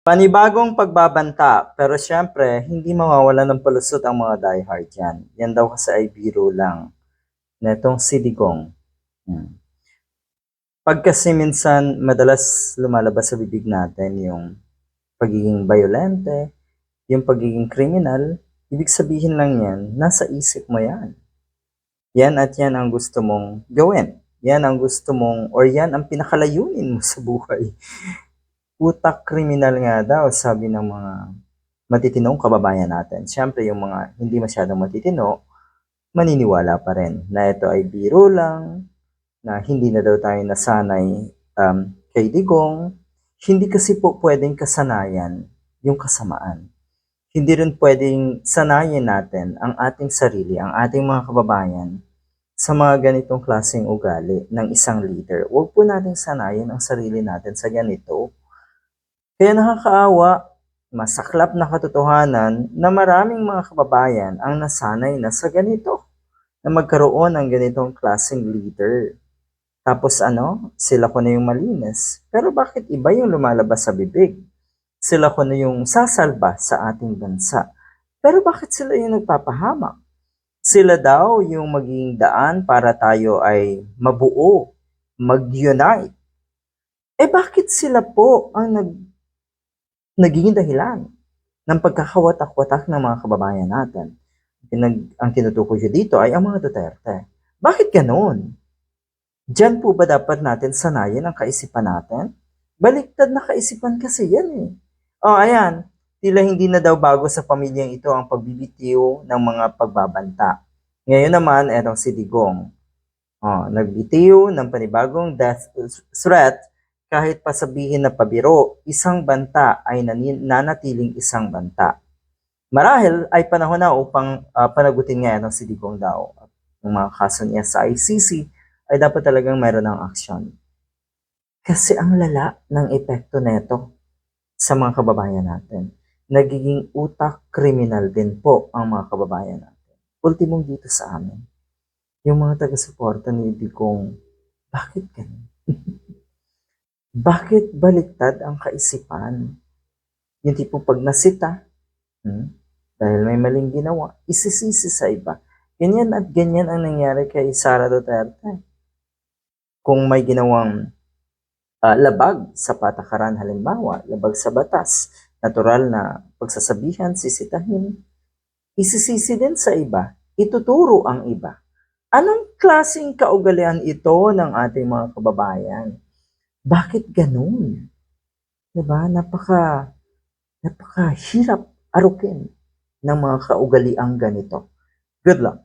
Panibagong pagbabanta, pero syempre, hindi mawawala ng palusot ang mga diehard yan. Yan daw kasi ay biro lang. Netong si Digong. Hmm. Pag kasi minsan, madalas lumalabas sa bibig natin yung pagiging violente, yung pagiging kriminal, ibig sabihin lang yan, nasa isip mo yan. Yan at yan ang gusto mong gawin. Yan ang gusto mong, or yan ang pinakalayunin mo sa buhay. Utak kriminal nga daw, sabi ng mga matitinong kababayan natin. Siyempre, yung mga hindi masyadong matitino, maniniwala pa rin na ito ay biro lang, na hindi na daw tayo nasanay um, kay Digong. Hindi kasi po pwedeng kasanayan yung kasamaan. Hindi rin pwedeng sanayin natin ang ating sarili, ang ating mga kababayan sa mga ganitong klaseng ugali ng isang leader. Huwag po nating sanayin ang sarili natin sa ganito. Kaya nakakaawa, masaklap na katotohanan na maraming mga kababayan ang nasanay na sa ganito, na magkaroon ng ganitong klaseng leader. Tapos ano, sila ko na yung malinis. Pero bakit iba yung lumalabas sa bibig? Sila ko na yung sasalba sa ating bansa. Pero bakit sila yung nagpapahamak? Sila daw yung magiging daan para tayo ay mabuo, mag-unite. Eh bakit sila po ang nag nagiging dahilan ng pagkakawatak-watak ng mga kababayan natin? Pinag, ang tinutukoy ko dito ay ang mga Duterte. Bakit ganoon? Diyan po ba dapat natin sanayin ang kaisipan natin? Baliktad na kaisipan kasi yan eh. Oh, ayan. Tila hindi na daw bago sa pamilyang ito ang pagbibitiw ng mga pagbabanta. Ngayon naman, etong si Digong. Oh, nagbitiw ng panibagong death threat kahit pa sabihin na pabiro, isang banta ay nanin- nanatiling isang banta. Marahil ay panahon na upang ah, panagutin nga etong si Digong daw. Ang mga kaso niya sa ICC ay dapat talagang meron ng aksyon. Kasi ang lala ng epekto neto sa mga kababayan natin. Nagiging utak kriminal din po ang mga kababayan natin. Ultimong dito sa amin. Yung mga taga-suporta ni Digong, bakit ganun? Bakit baliktad ang kaisipan? Yung tipong pag nasita, hmm, dahil may maling ginawa, isisisi sa iba. Ganyan at ganyan ang nangyari kay Sara Duterte. Kung may ginawang ah, labag sa patakaran halimbawa, labag sa batas, natural na pagsasabihan, sisitahin, isisisi din sa iba, ituturo ang iba. Anong klaseng kaugalian ito ng ating mga kababayan? Bakit ganun? Diba? Napaka, napakahirap arukin ng mga kaugaliang ganito. Good luck.